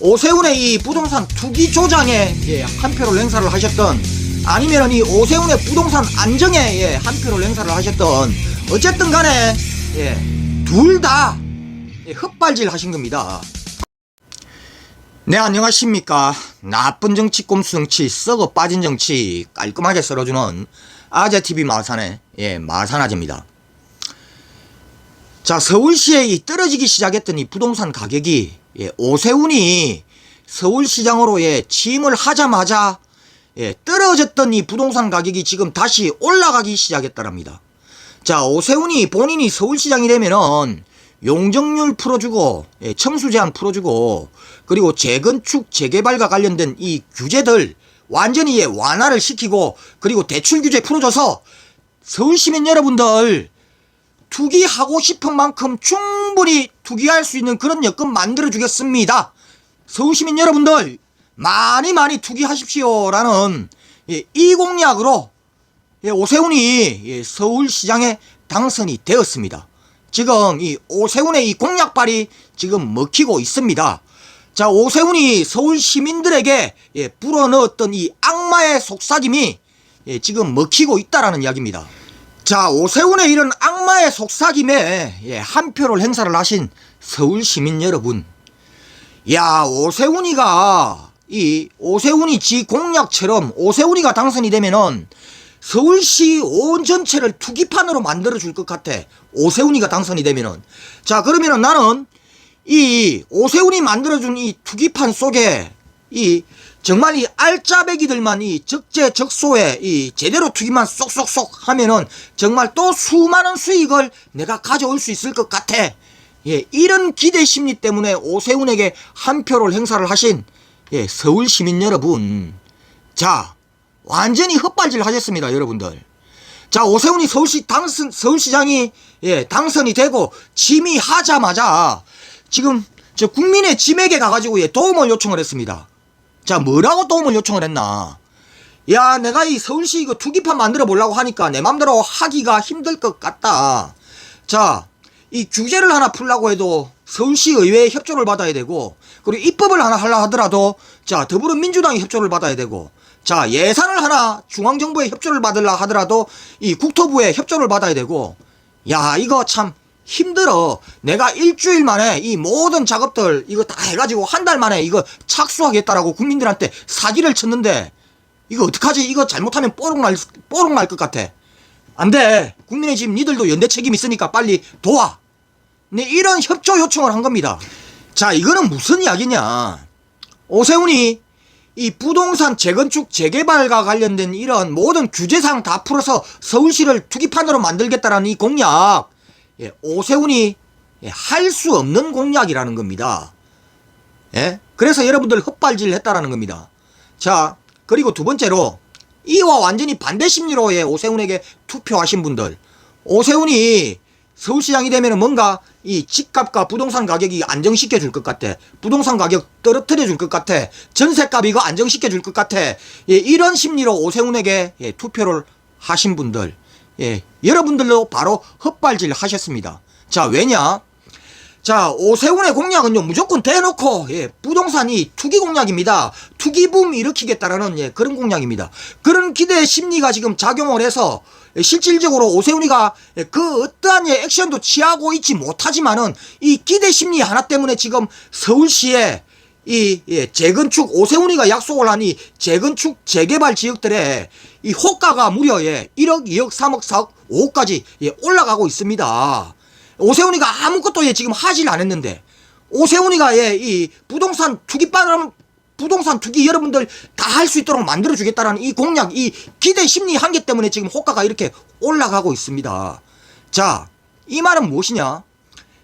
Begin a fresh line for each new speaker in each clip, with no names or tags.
오세훈의 이 부동산 투기 조장에 예, 한 표를 행사를 하셨던 아니면은 이 오세훈의 부동산 안정에 예, 한 표를 행사를 하셨던 어쨌든 간에 예, 둘다 예, 헛발질 하신 겁니다. 네 안녕하십니까 나쁜 정치 꼼수 정치 썩어 빠진 정치 깔끔하게 썰어주는 아재TV 마산의 예, 마산아재입니다. 자 서울시에 이 떨어지기 시작했던 이 부동산 가격이 예, 오세훈이 서울시장으로 예, 취임을 하자마자 예, 떨어졌던 이 부동산 가격이 지금 다시 올라가기 시작했다랍니다. 자 오세훈이 본인이 서울시장이 되면은 용적률 풀어주고 예, 청수 제한 풀어주고 그리고 재건축 재개발과 관련된 이 규제들 완전히 예, 완화를 시키고 그리고 대출 규제 풀어줘서 서울 시민 여러분들 투기하고 싶은 만큼 충분히 투기할 수 있는 그런 여건 만들어 주겠습니다. 서울 시민 여러분들 많이 많이 투기하십시오라는 예, 이 공약으로 예, 오세훈이 예, 서울시장에 당선이 되었습니다. 지금 이 오세훈의 이 공약 발이 지금 먹히고 있습니다. 자, 오세훈이 서울 시민들에게 예, 불어넣었던 이 악마의 속삭임이 예, 지금 먹히고 있다라는 이야기입니다. 자, 오세훈의 이런 악마의 속삭임에 예, 한 표를 행사를 하신 서울 시민 여러분. 야, 오세훈이가 이 오세훈이 지 공약처럼 오세훈이가 당선이 되면은 서울시 온 전체를 투기판으로 만들어 줄 것 같아. 오세훈이가 당선이 되면은. 자, 그러면은 나는 이 오세훈이 만들어준 이 투기판 속에 이 정말 이 알짜배기들만 이 적재적소에 이 제대로 투기만 쏙쏙쏙 하면은 정말 또 수많은 수익을 내가 가져올 수 있을 것 같아. 예, 이런 기대 심리 때문에 오세훈에게 한 표를 행사를 하신 예, 서울 시민 여러분. 자, 완전히 헛발질 하셨습니다, 여러분들. 자, 오세훈이 서울시 당선, 서울시장이, 예, 당선이 되고, 취미하자마자, 지금, 저 국민의 짐에게 가가지고, 예, 도움을 요청을 했습니다. 자, 뭐라고 도움을 요청을 했나? 야, 내가 이 서울시 이거 투기판 만들어 보려고 하니까 내 맘대로 하기가 힘들 것 같다. 자, 이 규제를 하나 풀라고 해도 서울시 의회의 협조를 받아야 되고, 그리고 입법을 하나 하려 하더라도, 자, 더불어민주당의 협조를 받아야 되고, 자, 예산을 하나 중앙정부의 협조를 받으려 하더라도 이 국토부의 협조를 받아야 되고, 야, 이거 참 힘들어. 내가 일주일 만에 이 모든 작업들 이거 다 해가지고 한 달 만에 이거 착수하겠다라고 국민들한테 사기를 쳤는데, 이거 어떡하지? 이거 잘못하면 뽀록 날, 뽀록 날 것 같아. 안 돼. 국민의 집 니들도 연대 책임 있으니까 빨리 도와. 네, 이런 협조 요청을 한 겁니다. 자, 이거는 무슨 이야기냐. 오세훈이 이 부동산 재건축 재개발과 관련된 이런 모든 규제사항 다 풀어서 서울시를 투기판으로 만들겠다라는 이 공약, 예, 오세훈이 예, 할 수 없는 공약이라는 겁니다. 예? 그래서 여러분들 헛발질 했다라는 겁니다. 자, 그리고 두 번째로, 이와 완전히 반대 심리로 예, 오세훈에게 투표하신 분들, 오세훈이 서울시장이 되면 뭔가 이 집값과 부동산 가격이 안정시켜 줄 것 같아. 부동산 가격 떨어뜨려 줄 것 같아. 전세값 이거 안정시켜 줄 것 같아. 예, 이런 심리로 오세훈에게 예, 투표를 하신 분들, 예, 여러분들도 바로 헛발질 하셨습니다. 자, 왜냐? 자, 오세훈의 공약은요, 무조건 대놓고, 예, 부동산이 투기 공약입니다. 투기붐 일으키겠다라는, 예, 그런 공약입니다. 그런 기대 심리가 지금 작용을 해서, 예, 실질적으로 오세훈이가 예, 그 어떠한 예, 액션도 취하고 있지 못하지만은, 이 기대 심리 하나 때문에 지금 서울시에 이 예, 재건축 오세훈이가 약속을 한 이 재건축 재개발 지역들의 이 호가가 무려 예, 1억, 2억, 3억, 4억, 5억까지 예, 올라가고 있습니다. 오세훈이가 아무것도 예, 지금 하질 않았는데 오세훈이가 예, 이 부동산 투기빠는 부동산 투기 여러분들 다 할 수 있도록 만들어 주겠다라는 이 공약, 이 기대 심리 한계 때문에 지금 호가가 이렇게 올라가고 있습니다. 자, 이 말은 무엇이냐?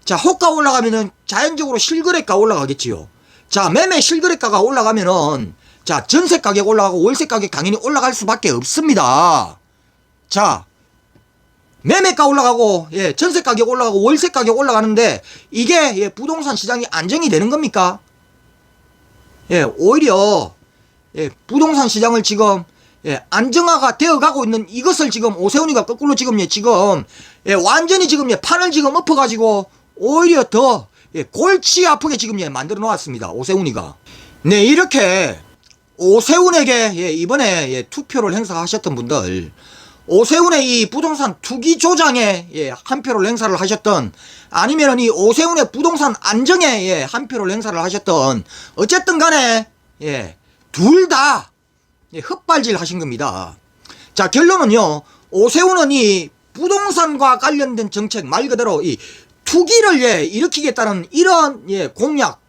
자, 호가 올라가면은 자연적으로 실거래가 올라가겠지요. 자, 매매 실거래가가 올라가면은 자, 전세 가격 올라가고 월세 가격 당연히 올라갈 수밖에 없습니다. 자, 매매가 올라가고 예, 전세 가격 올라가고 월세 가격 올라가는데 이게 예, 부동산 시장이 안정이 되는 겁니까? 예, 오히려 예, 부동산 시장을 지금 예, 안정화가 되어가고 있는 이것을 지금 오세훈이가 거꾸로 지금 예, 지금 예, 완전히 지금 예, 판을 지금 엎어가지고 오히려 더 예, 골치 아프게 지금 예, 만들어 놓았습니다. 오세훈이가. 네, 이렇게 오세훈에게 예, 이번에 예, 투표를 행사하셨던 분들 오세훈의 이 부동산 투기 조장에 예, 한 표를 행사를 하셨던 아니면은 이 오세훈의 부동산 안정에 예, 한 표를 행사를 하셨던 어쨌든 간에 예, 둘다 예, 헛발질 하신 겁니다. 자 결론은요 오세훈은 이 부동산과 관련된 정책 말 그대로 이 투기를 예, 일으키겠다는 이런 예, 공약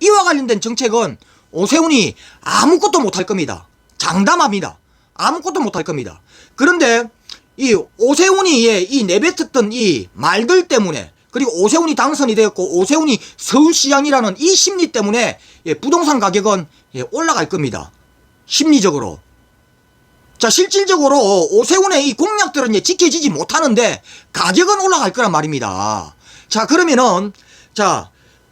이와 관련된 정책은 오세훈이 아무것도 못할 겁니다. 장담합니다. 아무것도 못할 겁니다. 그런데 이 오세훈이 예, 이 내뱉었던 이 말들 때문에 그리고 오세훈이 당선이 되었고 오세훈이 서울시장이라는 이 심리 때문에 예, 부동산 가격은 예, 올라갈 겁니다. 심리적으로. 자, 실질적으로 오세훈의 이 공약들은 예, 지켜지지 못하는데 가격은 올라갈 거란 말입니다. 자, 그러면은 자,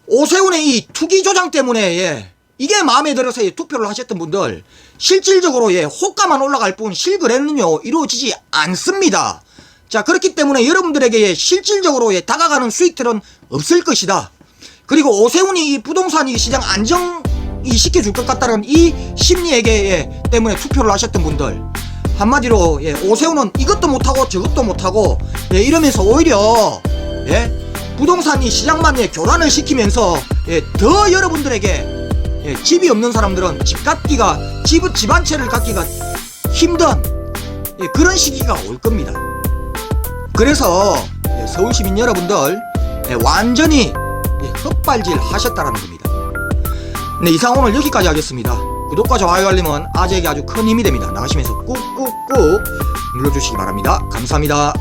오세훈의 이 투기 조장 때문에 예, 이게 마음에 들어서 예, 투표를 하셨던 분들 실질적으로 예, 호가만 올라갈 뿐 실거래는요 이루어지지 않습니다. 자, 그렇기 때문에 여러분들에게 예, 실질적으로 예, 다가가는 수익들은 없을 것이다. 그리고 오세훈이 이 부동산 이 시장 안정 이 시켜줄 것 같다는 이 심리에게 예, 때문에 투표를 하셨던 분들 한마디로 예, 오세훈은 이것도 못하고 저것도 못하고 예, 이러면서 오히려 예, 부동산 이 시장만 예, 교란을 시키면서 예, 더 여러분들에게 예, 집이 없는 사람들은 집 갖기가 집, 집 한 채를 갖기가 힘든 예, 그런 시기가 올 겁니다. 그래서 예, 서울 시민 여러분들 예, 완전히 예, 헛발질 하셨다라는 겁니다. 네, 이상 오늘 여기까지 하겠습니다. 구독과 좋아요 알림은 아재에게 아주 큰 힘이 됩니다. 나가시면서 꾹꾹꾹 눌러주시기 바랍니다. 감사합니다.